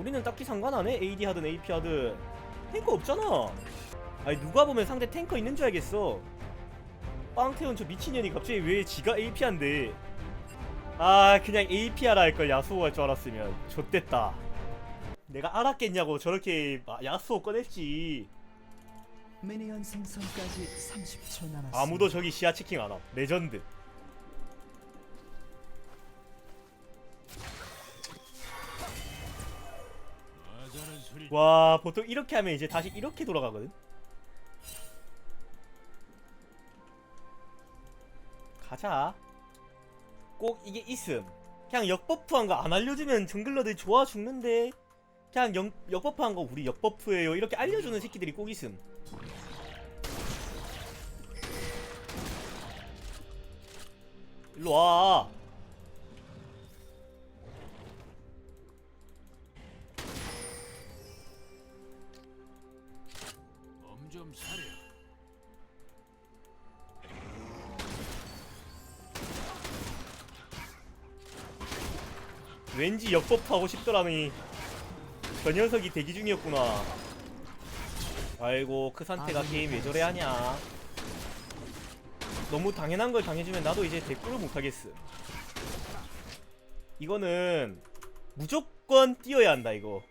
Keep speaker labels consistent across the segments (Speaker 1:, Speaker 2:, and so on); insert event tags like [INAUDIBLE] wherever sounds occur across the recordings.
Speaker 1: 우리는 딱히 상관 안 해. AD 하든 AP 하든 탱커 없잖아. 아니 누가 보면 상대 탱커 있는 줄 알겠어. 빵태원 저 미친년이 갑자기 왜 지가 AP 한데? 아 그냥 AP 하라 할걸 야수호 할 줄 알았으면 좆됐다. 내가 알았겠냐고 저렇게 마- 야수호 꺼냈지.
Speaker 2: 미니언 생성까지 30초 남았습니다.
Speaker 1: 아무도 저기 시야 체킹 안 함. 레전드. 와 보통 이렇게 하면 이제 다시 이렇게 돌아가거든. 가자. 꼭 이게 있음. 그냥 역버프한 거 안 알려주면 정글러들 좋아 죽는데. 그냥 역, 역버프한 거 우리 역버프예요 이렇게 알려주는 새끼들이 꼭 있음. 일로 와.
Speaker 3: 사려.
Speaker 1: 왠지 역버프 하고 싶더라니. 저 녀석이 대기 중이었구나. 아이고 그 상태가 게임 왜 저래 하냐. 너무 당연한 걸 당해주면 나도 이제 대꾸를 못하겠어. 이거는 무조건 뛰어야 한다 이거.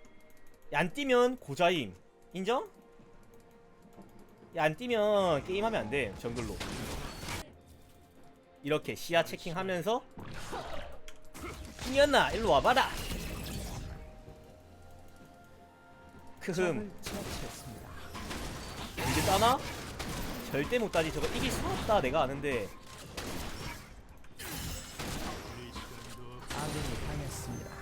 Speaker 1: 안 뛰면 고자임. 인정? 야, 안 뛰면 게임하면 안 돼. 정글로. 이렇게 시야 체킹하면서 이년아 일로 와봐라. 크흠. 이제 따나? 절대 못 따지 저거 이길 수 없다 내가 아는데
Speaker 2: 아군이 당했습니다.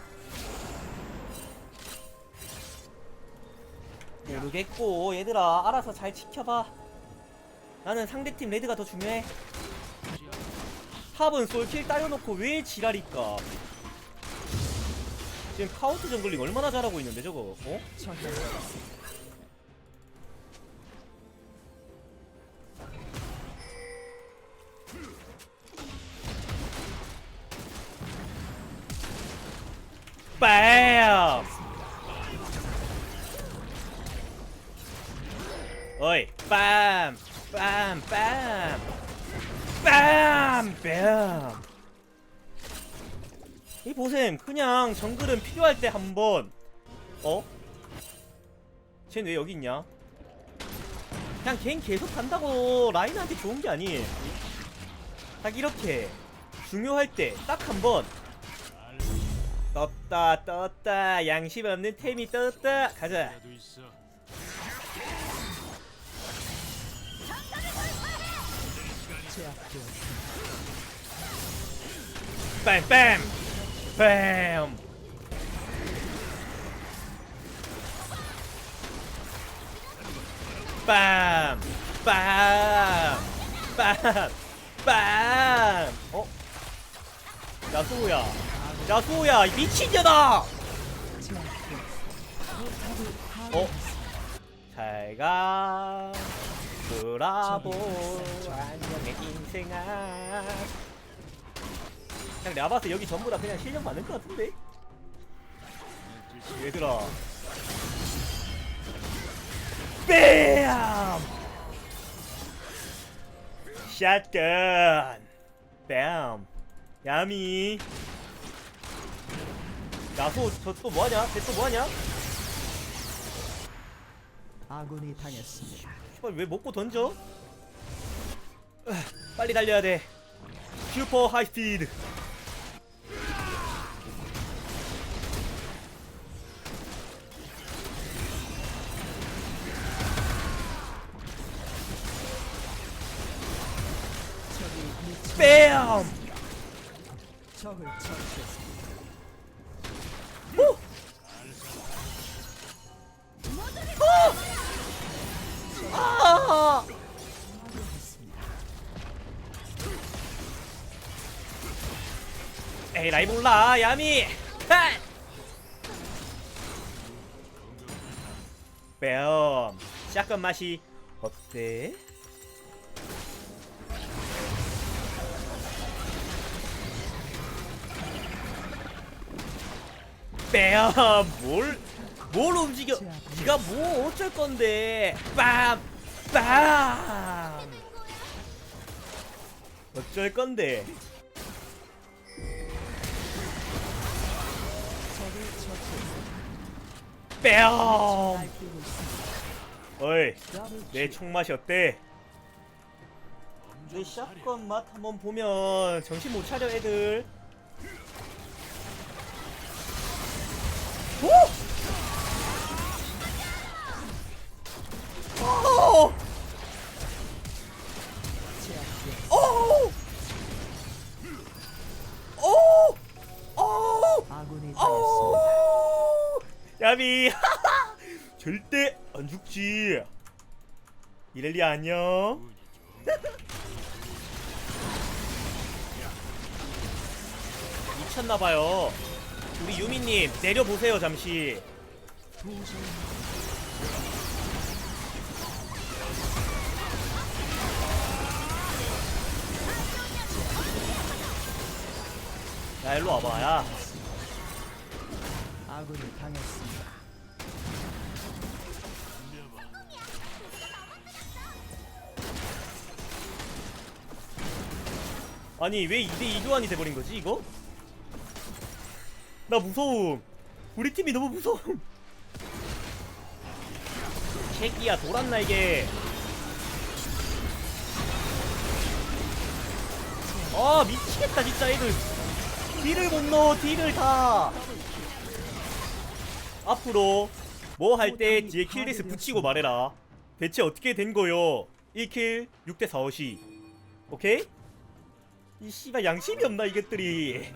Speaker 1: 모르겠고 얘들아 알아서 잘 지켜봐. 나는 상대팀 레드가 더 중요해. 탑은 솔킬 따려놓고 왜 지랄일까? 지금 카운트 정글링 얼마나 잘하고 있는데 저거? 어? 보셈. 그냥 정글은 필요할 때 한번. 어? 쟤는 왜 여기 있냐? 그냥 걘 계속 간다고. 라인한테 좋은 게 아니에요. 딱 이렇게. 중요할 때 딱 한 번. 떴다 떴다. 양심 없는 템이 떴다. 가자. 빰빰 빰 빰! 빰! 빰! 빰! 어? 야수호야 이 미친년아! 어? 잘 가 브라보 안녕의 인생아 그냥 내가 봤을 때 여기 전부 다 그냥 실력 많을 것 같은데? 얘들아 뺨! 샷건 뺨 야미 야소 저또 뭐하냐? 쟤또 뭐하냐?
Speaker 2: 아군이 당했습니다.
Speaker 1: 씨발 왜 먹고 던져? 으, 빨리 달려야 돼. 슈퍼 하이스피드. 몰라 야미. 하! 뺨. 샷건 맛이 어때? 뺨. 뭘? 뭘 움직여 네가 뭐 어쩔 건데 빰! 빰! 어쩔 건데 뺨! 어이 내
Speaker 2: 킬.
Speaker 1: 총맛이 어때? 내 샷건 맛 한번 보면 정신 못 차려 애들 오! 오! 오! 오! 오! 오! 야미 [LAUGHS] 절대 안 죽지. 이렐리 안녕. 미쳤나봐요. 우리 유미님 내려보세요 잠시. 야 일로 와봐 야
Speaker 2: 아군이 당했습니다.
Speaker 1: 아니 왜 2대2 교환이 돼버린 거지 이거? 나 무서움. 우리 팀이 너무 무서움. 새끼야 돌았나 이게? 아 미치겠다 진짜 애들. 딜을 못 넣어 딜을 다 앞으로 뭐 할 때 뒤에 킬리스 붙이고 말해라. 대체 어떻게 된 거요? 1킬 6대 4 5시. 오케이? 이 씨발 양심이 없나 이것들이.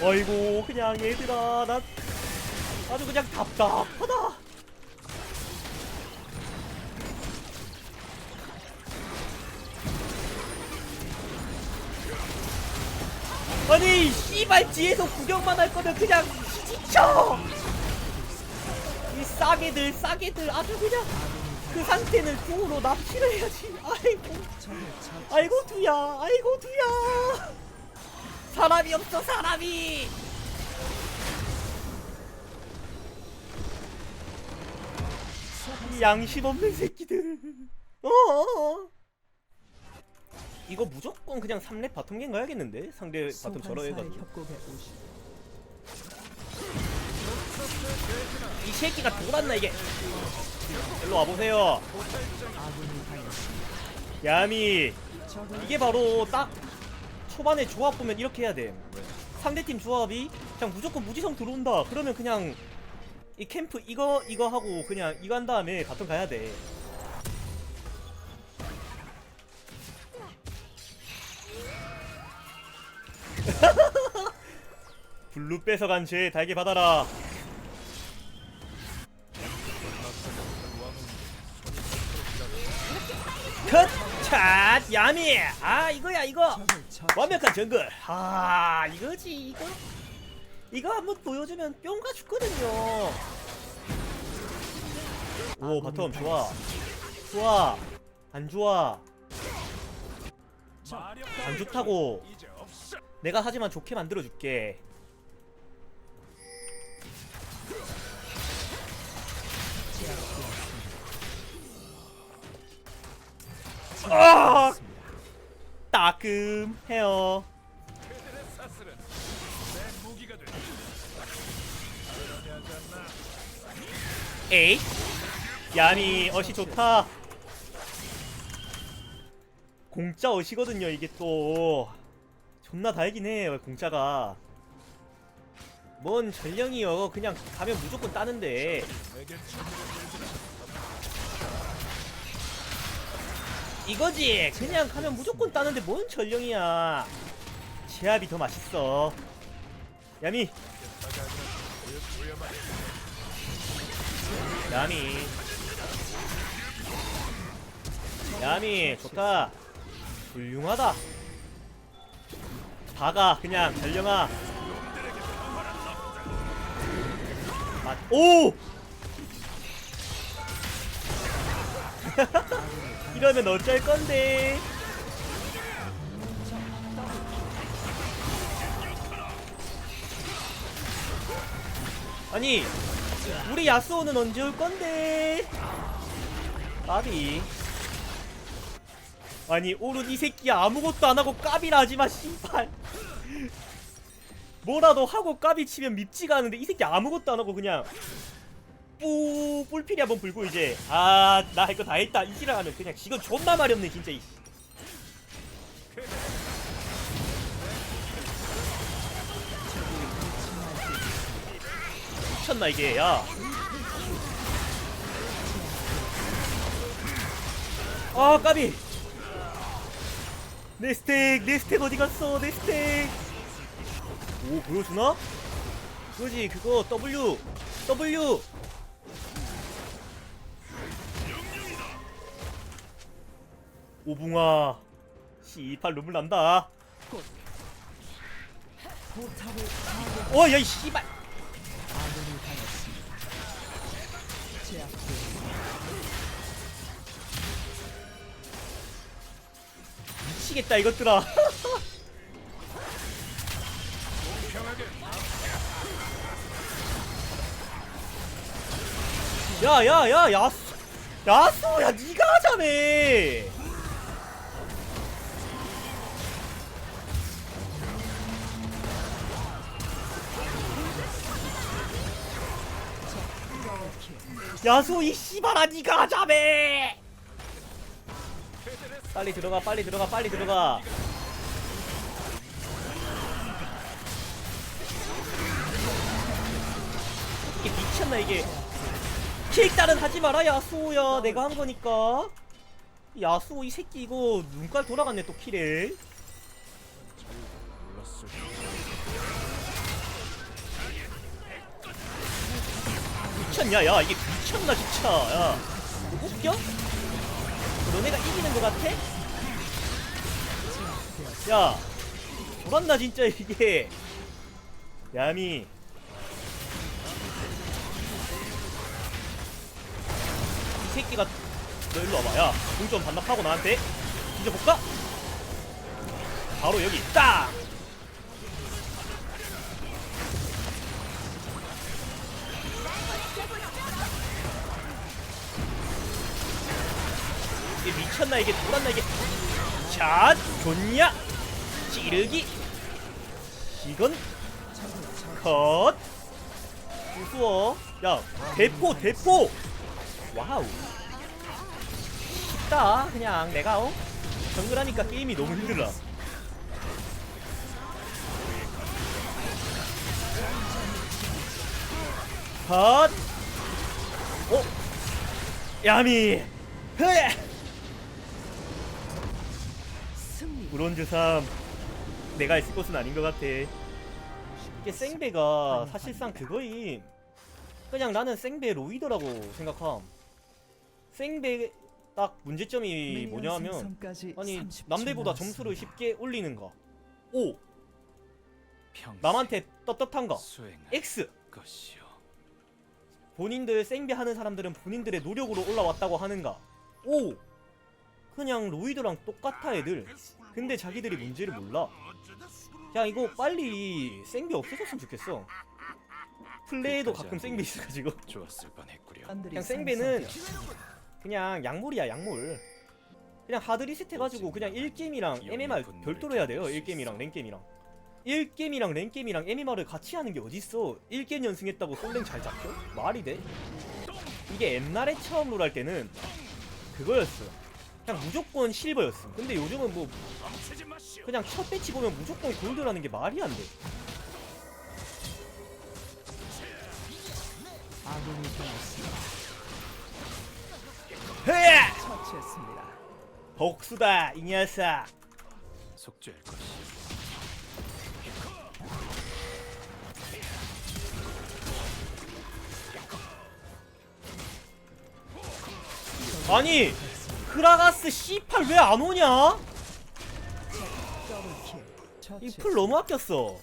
Speaker 1: 어이구 그냥 얘들아 나 아주 그냥 답답하다 씨발 뒤에서 구경만 할 거면 그냥 지쳐! 이 싸게들 싸게들 아주 그냥 그 상태는 궁으로 납치를 해야지. 아이고. 아이고 두야 아이고 두야. 사람이 없어 사람이. 이 양심 없는 새끼들. 어 이거 무조건 그냥 3렙 바텀갱 가야겠는데 상대 바텀 저러 해가지고. 이 새끼가 돌았나 이게 일로 와보세요. 야미 이게 바로 딱 초반에 조합 보면 이렇게 해야 돼. 상대팀 조합이 그냥 무조건 무지성 들어온다. 그러면 그냥 이 캠프 이거 이거 하고 그냥 이거 한 다음에 바텀 가야 돼. 블루 뺏어간 죄 달게 받아라. 컷! 차! 야미! 아 이거야 이거! 완벽한 정글. 아 이거지 이거. 이거 한번 보여주면 뿅가 죽거든요. 오 바텀 좋아. 좋아. 안 좋아. 안 좋다고. 내가 하지만 좋게 만들어 줄게. 아! 따끔해요. 에이? 야니 어시 좋다. 공짜 어시거든요 이게 또. 존나 달긴 해 공짜가. 뭔 전령이요 그냥 가면 무조건 따는데 이거지. 그냥 가면 무조건 따는데 뭔 전령이야. 제압이 더 맛있어. 야미. 야미. 야미 좋다. 훌륭하다. 박아 그냥. 전령아. 아, 오! [LAUGHS] 이러면 어쩔 건데. 아니 우리 야스오는 언제 올 건데? 까비. 아니 오른 이 새끼야 아무것도 안하고 까비라 하지마 씨발. 뭐라도 하고 까비 치면 밉지가 않은데 이 새끼 아무것도 안하고 그냥 뿌 뿔피리 한번 불고 이제 아 나 할 거 다 했다 이 지랄하면 그냥 지금 존나 말이 없네 진짜 이 미쳤나 이게 야. 아 까비. 내 스택 내 스택 어디 갔어 내 스택. 오 보여주나? 그거지 그거 W W. 오붕아 씨발 눈물 난다. 어야 이 씨발. 미치겠다 이것들아 야야야 야수 야수 야 니가 하자며 야수 이 씨발아 니가 하자며 빨리 들어가 빨리 들어가 빨리 들어가. 이게 미쳤나 이게? 킥달은 하지 마라 야수야. 내가 한 거니까. 야수 이 새끼 이거 눈깔 돌아갔네 또 킬에 미쳤냐? 야 이게 미쳤나 진짜. 야너 웃겨? 너네가 이기는 것 같아? 야 돌았나 진짜 이게. 야미. 이 새끼가 너 일로 와봐. 야 공점 반납하고 나한테. 뒤져볼까? 바로 여기 딱 미쳤나 이게 돌았나 이게. 자 좋냐? 찌르기. 이건 컷. 우스워 야 대포 대포. 와우. 쉽다 그냥. 내가 어? 정글하니까 게임이 너무 힘들어. 컷. 어? 야미. 흐에 브론즈 3 내가 했을 것은 아닌 것 같아. 이게 생배가 사실상 그거임. 그냥 나는 생배 로이더라고 생각함. 생배 딱 문제점이 뭐냐 하면 아니
Speaker 2: 30초
Speaker 1: 남들보다. 점수를 쉽게 올리는가? O
Speaker 3: 평생
Speaker 1: 남한테 떳떳한가?
Speaker 3: 수행할
Speaker 1: X. 본인들 생배 하는 사람들은 본인들의 노력으로 올라왔다고 하는가? O 그냥 로이드랑 똑같아 애들 근데 자기들이 문제를 몰라 야 이거 빨리 생배 없어졌으면 좋겠어 플레이도 가끔 생배 있어가지고 [LAUGHS]
Speaker 3: 좋았을 뻔했구려.
Speaker 1: 그냥
Speaker 2: 상성되었습니다.
Speaker 1: 그냥 약물이야 약물 그냥 하드 리셋 해가지고 그냥 1게임이랑 MMR 별도로 해야 돼요 1게임이랑 랭게임이랑 1게임이랑 랭게임이랑 MMR을 같이 하는 게 어딨어 1게임 연승했다고 솔랭 잘 잡혀? 말이 돼? 이게 옛날에 처음 롤할 때는 그거였어 그냥 무조건 실버였어 근데 요즘은 뭐 그냥 첫 배치 보면 무조건 골드라는 게 말이 안돼
Speaker 2: 아군이 당했습니다.
Speaker 1: 헤
Speaker 2: 처치했습니다.
Speaker 1: 복수다 이 녀석
Speaker 3: 속죄할 것이.
Speaker 1: 아니 크라가스 C8 왜 안 오냐? 이. 풀 너무 아꼈어.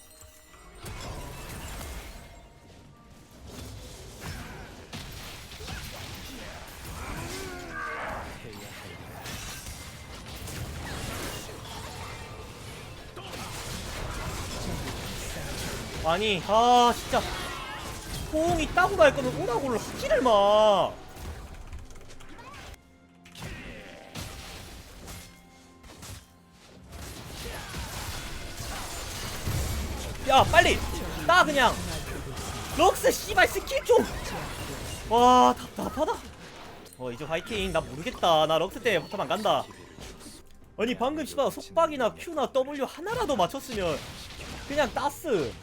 Speaker 1: 아니, 아 진짜 호응이 따고 갈 거면 오라고를 하지를 마. 야 빨리! 따 그냥 럭스 씨발 스킬 좀와 답답하다. 어 이제 화이팅. 나 모르겠다. 나 럭스 때 포탑 안 간다. 아니 방금 씨발 속박이나 Q나 W 하나라도 맞췄으면 그냥 따스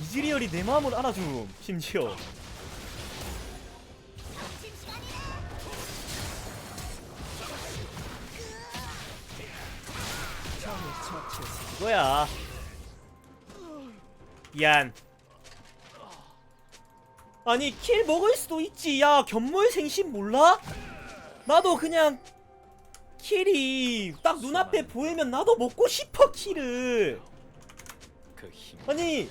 Speaker 1: 이즈리얼이 내 마음을 알아줌 심지어. 이거야 미안. 아니 킬 먹을 수도 있지. 야 견물 생신 몰라? 나도 그냥 킬이 딱 눈앞에 보이면 나도 먹고 싶어 킬을.
Speaker 3: 그 힘.
Speaker 1: 아니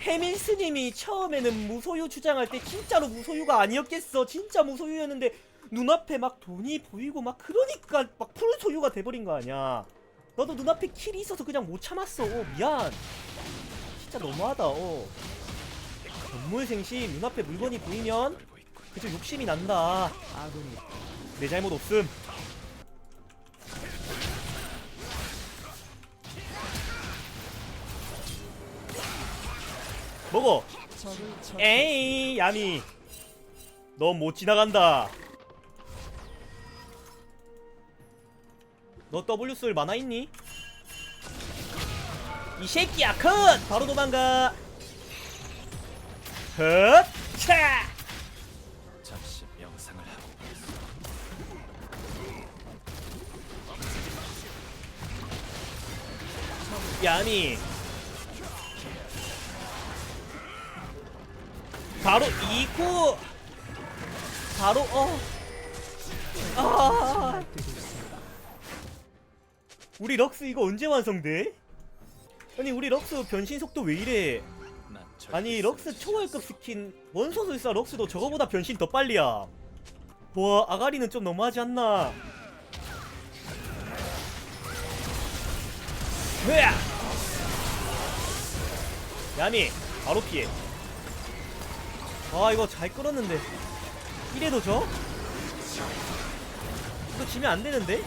Speaker 1: 해밀스님이 처음에는 무소유 주장할 때 진짜로 무소유가 아니었겠어. 진짜 무소유였는데 눈앞에 막 돈이 보이고 막 그러니까 막 풀소유가 돼버린 거 아니야. 나도 눈앞에 킬이 있어서 그냥 못 참았어. 어, 미안 진짜 너무하다 어 건물생심 눈앞에 물건이 보이면. 그저 욕심이 난다
Speaker 2: 아군이
Speaker 1: 내 잘못 없음 먹어. 에이 야미 넌 못 지나간다 너 W 쓸 만화 있니? 이 새끼야 컷! 바로 도망가 컷! 차!
Speaker 3: 잠시 명상을 하고
Speaker 1: 야미 바로 2구 바로 어 아. 우리 럭스 이거 언제 완성돼? 아니 우리 럭스 변신 속도 왜 이래? 아니 럭스 초월급. 스킨 원소술사 럭스도 저거보다 변신 더 빨리야. 와 아가리는 좀 너무하지 않나? 으야! 야미 바로 피해. 아 이거 잘 끌었는데 이래도 져? 이거 지면 안 되는데?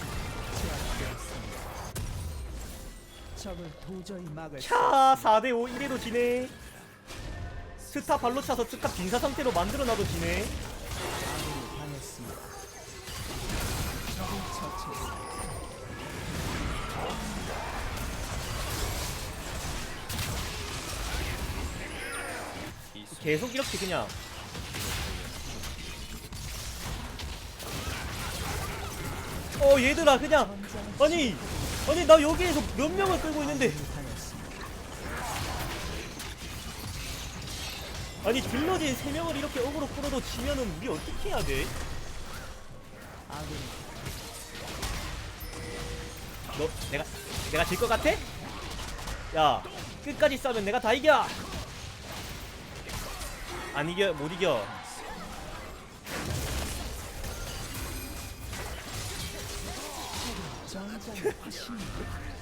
Speaker 2: 적을 도저히 막을
Speaker 1: 수차 4대5 이래도 지네. 스타 발로 차서 스타 빙사 상태로 만들어놔도 지네. 계속 이렇게 그냥. 어 얘들아 그냥. 아니 아니 나 여기에서 몇 명을 끌고 있는데.
Speaker 2: 아니
Speaker 1: 딜러진 3명을 이렇게 어그로 끌어도 지면은 우리 어떻게 해야 돼? 너 내가 내가 질 것 같아? 야 끝까지 싸면 내가 다 이겨 안 이겨 못 이겨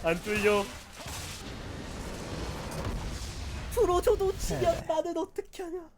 Speaker 1: 안 뚫려. 풀어줘도 지면 나는 어떻게 하냐